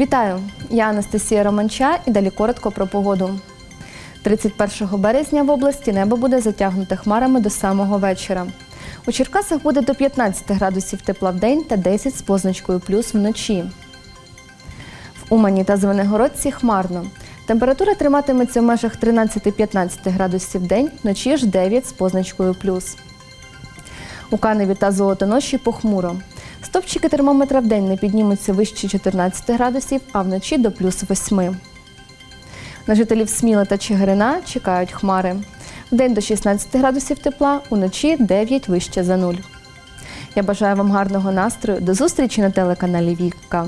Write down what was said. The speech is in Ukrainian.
Вітаю! Я Анастасія Романча і далі коротко про погоду. 31 березня в області небо буде затягнуте хмарами до самого вечора. У Черкасах буде до 15 градусів тепла в день та 10 з позначкою плюс вночі. В Умані та Звенигородці хмарно. Температура триматиметься в межах 13-15 градусів в день, вночі ж 9 з позначкою плюс. У Каневі та Золотоноші похмуро. Стопчики термометра в день не піднімуться вище 14 градусів, а вночі до плюс 8. На жителів Сміла та Чигирина чекають хмари. Вдень до 16 градусів тепла, уночі 9 вище за нуль. Я бажаю вам гарного настрою. До зустрічі на телеканалі Віка.